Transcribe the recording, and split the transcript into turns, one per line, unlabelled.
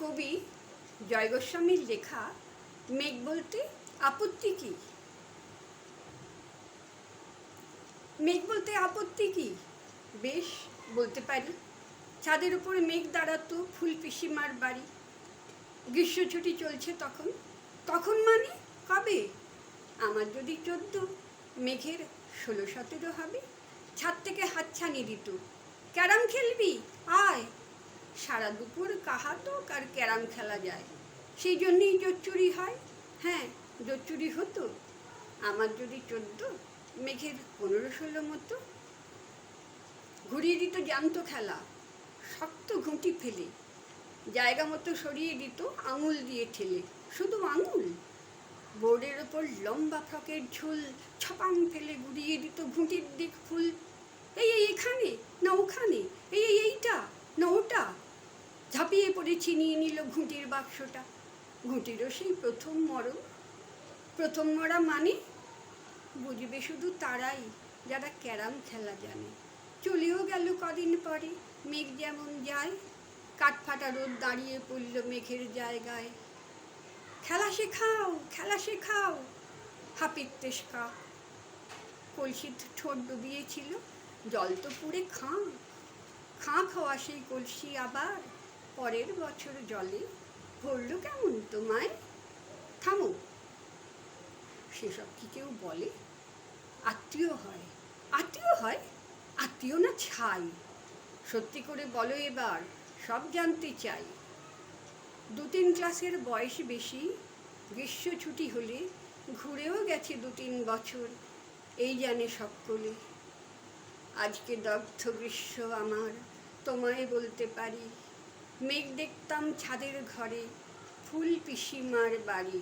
কবি জয় গোস্বামীর লেখা মেঘ বলতে আপত্তি কি? মেঘ বলতে আপত্তি কি? বেশ, বলতে পারি। ছাদের উপরে মেঘ দাঁড়াতো ফুল পিসিমার বাড়ি। গ্রীষ্ম ছুটি চলছে তখন। তখন মানে? কবে? আমার যদি চোদ্দ, মেঘের ষোলো সতেরো হবে। ছাদ থেকে হাতছানি দিত ক্যারাম খেলবি? সারা দুপুর কাহাতক আর ক্যারাম খেলা যায়। সেই জন্যেই জোচ্চুরি হয়। হ্যাঁ জোচ্চুরি হতো। আমার যদি চোদ্দ, মেঘের পনেরো ষোলো মতো। ঘুরিয়ে দিত জ্যান্ত খেলা, শক্ত ঘুঁটি ফেলে। জায়গা মতো সরিয়ে দিত, আঙুল দিয়ে ঠেলে। শুধু আঙুল। বোর্ডের ওপর লম্বা ফ্রকের ঝুল, ছপাং ফেলে ঘুরিয়ে দিত ঘুঁটির দিক ফুল। এই এখানে না ওখানে এই এই এইটা না ওটা ঝাঁপিয়ে পড়ে ছিনিয়ে নিল ঘুঁটির বাক্সটা। ঘুঁটিরও সেই প্রথম মরণ। প্রথম মরা মানে বুঝবে শুধু তারাই যারা ক্যারাম খেলা জানে। চলেও গেল কদিন পরে, মেঘ যেমন যায়, কাঠফাটা রোদ দাঁড়িয়ে পড়ল মেঘের জায়গায়। খেলা শেখাও খেলা শেখাও, হাপির তেষ্কা। কলসির ঠোঁট ডুবিয়েছিল, জল তো পুড়ে খাঁ। খাঁ খাওয়া সেই কলসি আবার। পরের বছর জলে ভরল কেমন তোমায়? থামো। সেসব কি কেউ বলে? আত্মীয় হয়। আত্মীয় হয়? আত্মীয় না ছাই? সত্যি করে বলো এবার, সব জানতে চাই। দু তিন ক্লাসের বয়স বেশি, গ্রীষ্ম ছুটি হলে ঘুরেও গেছে দু তিন বছর, এই জানে সকলে আজকে দগ্ধ গ্রীষ্ম আমার, তোমায় বলতে পারি মেঘ দেখতাম ছাদের ঘরে ফুল পিসিমার বাড়ি।